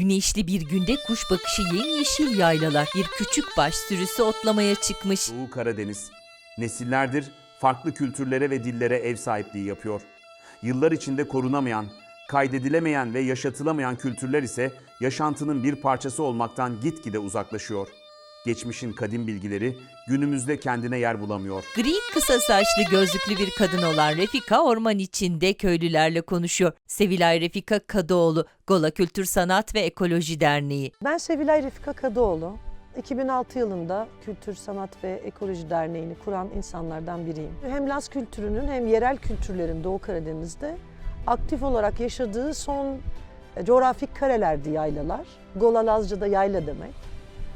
Güneşli bir günde kuş bakışı yemyeşil yaylalar. Bir küçük baş sürüsü otlamaya çıkmış. Doğu Karadeniz nesillerdir farklı kültürlere ve dillere ev sahipliği yapıyor. Yıllar içinde korunamayan, kaydedilemeyen ve yaşatılamayan kültürler ise yaşantının bir parçası olmaktan gitgide uzaklaşıyor. Geçmişin kadim bilgileri günümüzde kendine yer bulamıyor. Gri kısa saçlı gözlüklü bir kadın olan Refika orman içinde köylülerle konuşuyor. Sevilay Refika Kadıoğlu, Gola Kültür Sanat ve Ekoloji Derneği. Ben Sevilay Refika Kadıoğlu. 2006 yılında Kültür, Sanat ve Ekoloji Derneği'ni kuran insanlardan biriyim. Hem Laz kültürünün hem yerel kültürlerin Doğu Karadeniz'de aktif olarak yaşadığı son e, coğrafik karelerdi yaylalar. Gola Lazca'da yayla demek.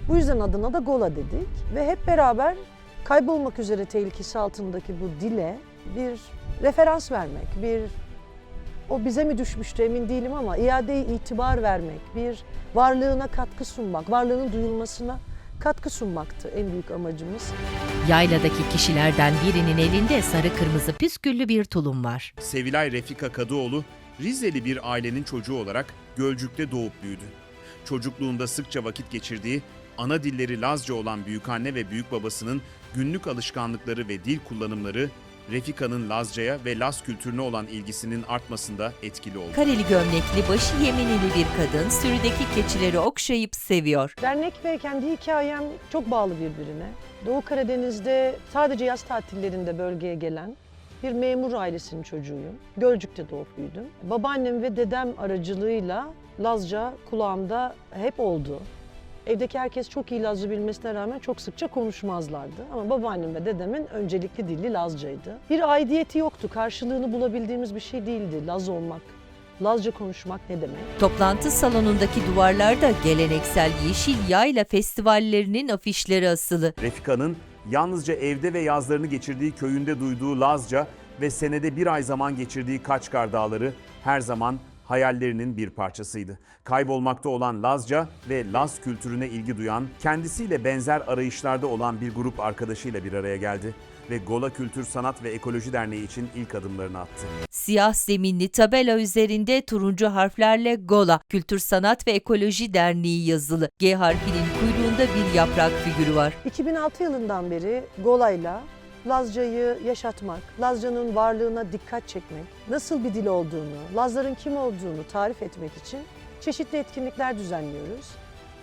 Bu yüzden adına da Gola dedik ve hep beraber kaybolmak üzere tehlikesi altındaki bu dile bir referans vermek, bir o bize mi düşmüştü emin değilim ama iade itibar vermek, bir varlığına katkı sunmak, varlığının duyulmasına katkı sunmaktı en büyük amacımız. Yayladaki kişilerden birinin elinde sarı kırmızı püsküllü bir tulum var. Sevilay Refika Kadıoğlu, Rizeli bir ailenin çocuğu olarak Gölcük'te doğup büyüdü. Çocukluğunda sıkça vakit geçirdiği, ana dilleri Lazca olan büyükanne ve büyük babasının günlük alışkanlıkları ve dil kullanımları Refika'nın Lazca'ya ve Laz kültürüne olan ilgisinin artmasında etkili oldu. Kareli gömlekli, başı yemenili bir kadın sürüdeki keçileri okşayıp seviyor. Dernek ve kendi hikayem çok bağlı birbirine. Doğu Karadeniz'de sadece yaz tatillerinde bölgeye gelen bir memur ailesinin çocuğuyum. Gölcük'te doğup büyüdüm. Babaannem ve dedem aracılığıyla Lazca kulağımda hep oldu. Evdeki herkes çok iyi Lazca bilmesine rağmen çok sıkça konuşmazlardı. Ama babaannem ve dedemin öncelikli dili Lazcaydı. Bir aidiyeti yoktu, karşılığını bulabildiğimiz bir şey değildi Laz olmak. Lazca konuşmak ne demek? Toplantı salonundaki duvarlarda geleneksel Yeşil Yayla festivallerinin afişleri asılı. Refika'nın yalnızca evde ve yazlarını geçirdiği köyünde duyduğu Lazca ve senede bir ay zaman geçirdiği Kaçkar Dağları her zaman hayallerinin bir parçasıydı. Kaybolmakta olan Lazca ve Laz kültürüne ilgi duyan, kendisiyle benzer arayışlarda olan bir grup arkadaşıyla bir araya geldi ve Gola Kültür Sanat ve Ekoloji Derneği için ilk adımlarını attı. Siyah zeminli tabela üzerinde turuncu harflerle GOLA, Kültür Sanat ve Ekoloji Derneği yazılı. G harfinin kuyruğunda bir yaprak figürü var. 2006 yılından beri Gola'yla Lazca'yı yaşatmak, Lazca'nın varlığına dikkat çekmek, nasıl bir dil olduğunu, Lazların kim olduğunu tarif etmek için çeşitli etkinlikler düzenliyoruz.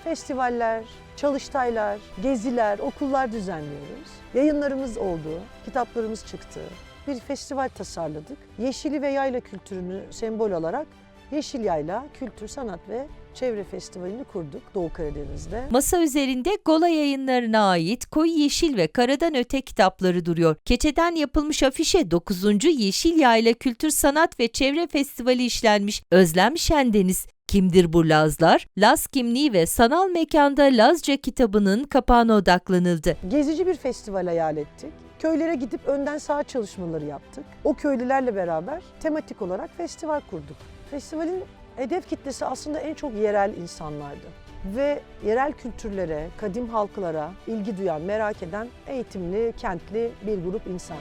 Festivaller, çalıştaylar, geziler, okullar düzenliyoruz. Yayınlarımız oldu, kitaplarımız çıktı. Bir festival tasarladık. Yeşili ve yayla kültürünü sembol olarak Yeşil Yayla Kültür, Sanat ve Çevre Festivali'ni kurduk Doğu Karadeniz'de. Masa üzerinde Gola yayınlarına ait Koyu Yeşil ve Karadan Öte kitapları duruyor. Keçeden yapılmış afişe 9. Yeşil Yayla Kültür Sanat ve Çevre Festivali işlenmiş. Özlem Şendeniz Kimdir bu Lazlar? Laz kimliği ve sanal mekanda Lazca kitabının kapağına odaklanıldı. Gezici bir festival hayal ettik. Köylere gidip önden saha çalışmaları yaptık. O köylülerle beraber tematik olarak festival kurduk. Festivalin hedef kitlesi aslında en çok yerel insanlardı. Ve yerel kültürlere, kadim halklara ilgi duyan, merak eden eğitimli, kentli bir grup insan.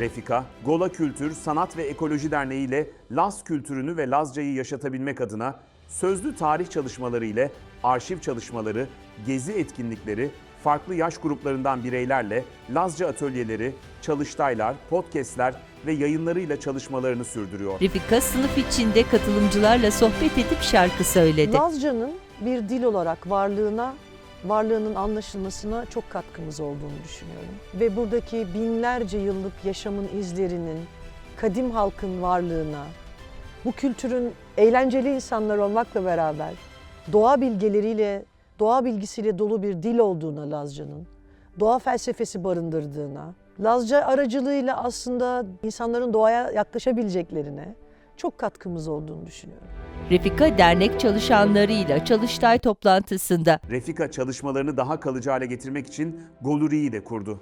Refika, Gola Kültür, Sanat ve Ekoloji Derneği ile Laz kültürünü ve Lazcayı yaşatabilmek adına sözlü tarih çalışmaları ile arşiv çalışmaları, gezi etkinlikleri, farklı yaş gruplarından bireylerle Lazca atölyeleri, çalıştaylar, podcastler ve yayınlarıyla çalışmalarını sürdürüyor. Refika sınıf içinde katılımcılarla sohbet edip şarkı söyledi. Lazca'nın bir dil olarak varlığına, varlığının anlaşılmasına çok katkımız olduğunu düşünüyorum. Ve buradaki binlerce yıllık yaşamın izlerinin, kadim halkın varlığına, bu kültürün eğlenceli insanlar olmakla beraber doğa bilgeleriyle, doğa bilgisiyle dolu bir dil olduğuna Lazca'nın, doğa felsefesi barındırdığına, Lazca aracılığıyla aslında insanların doğaya yaklaşabileceklerine çok katkımız olduğunu düşünüyorum. Refika dernek çalışanlarıyla çalıştay toplantısında Refika çalışmalarını daha kalıcı hale getirmek için Goluri'yi de kurdu.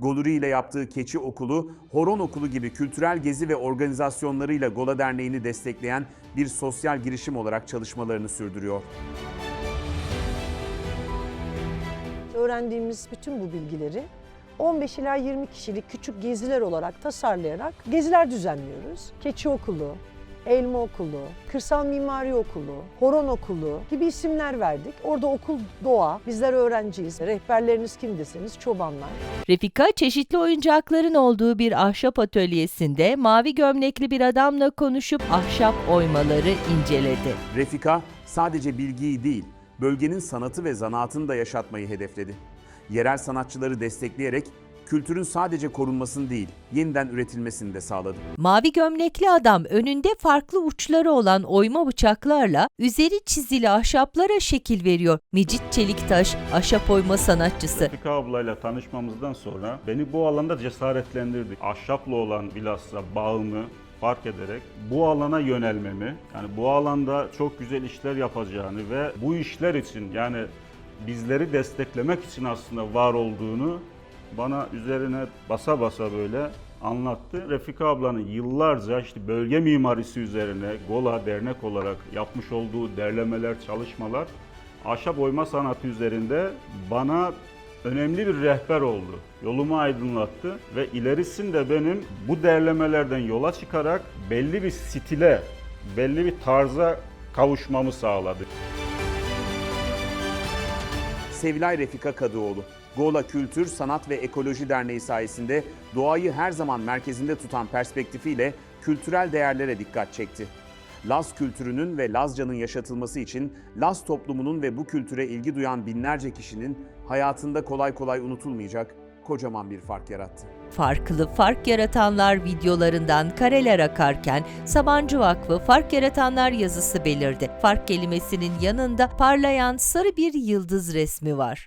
Goluri ile yaptığı keçi okulu, horon okulu gibi kültürel gezi ve organizasyonlarıyla Gola Derneği'ni destekleyen bir sosyal girişim olarak çalışmalarını sürdürüyor. Öğrendiğimiz bütün bu bilgileri 15 ila 20 kişilik küçük geziler olarak tasarlayarak geziler düzenliyoruz. Keçi okulu, Elma Okulu, Kırsal Mimari Okulu, Horon Okulu gibi isimler verdik. Orada okul doğa, bizler öğrenciyiz. Rehberleriniz kim deseniz çobanlar. Refika çeşitli oyuncakların olduğu bir ahşap atölyesinde mavi gömlekli bir adamla konuşup ahşap oymaları inceledi. Refika sadece bilgiyi değil, bölgenin sanatı ve zanaatını da yaşatmayı hedefledi. Yerel sanatçıları destekleyerek kültürün sadece korunmasını değil, yeniden üretilmesini de sağladı. Mavi gömlekli adam önünde farklı uçları olan oyma bıçaklarla üzeri çizili ahşaplara şekil veriyor. Mecit Çeliktaş, ahşap oyma sanatçısı. Refika ablayla tanışmamızdan sonra beni bu alanda cesaretlendirdi. Ahşapla olan bilhassa bağımı fark ederek bu alana yönelmemi, yani bu alanda çok güzel işler yapacağını ve bu işler için yani bizleri desteklemek için aslında var olduğunu bana üzerine basa basa böyle anlattı. Refika ablanın yıllarca işte bölge mimarisi üzerine GOLA dernek olarak yapmış olduğu derlemeler, çalışmalar ahşap oyma sanatı üzerinde bana önemli bir rehber oldu. Yolumu aydınlattı ve ilerisinde benim bu derlemelerden yola çıkarak belli bir stile, belli bir tarza kavuşmamı sağladı. Sevilay Refika Kadıoğlu, Gola Kültür, Sanat ve Ekoloji Derneği sayesinde doğayı her zaman merkezinde tutan perspektifiyle kültürel değerlere dikkat çekti. Laz kültürünün ve Lazca'nın yaşatılması için Laz toplumunun ve bu kültüre ilgi duyan binlerce kişinin hayatında kolay kolay unutulmayacak kocaman bir fark yarattı. Farklı fark yaratanlar videolarından kareler akarken Sabancı Vakfı Fark Yaratanlar yazısı belirdi. Fark kelimesinin yanında parlayan sarı bir yıldız resmi var.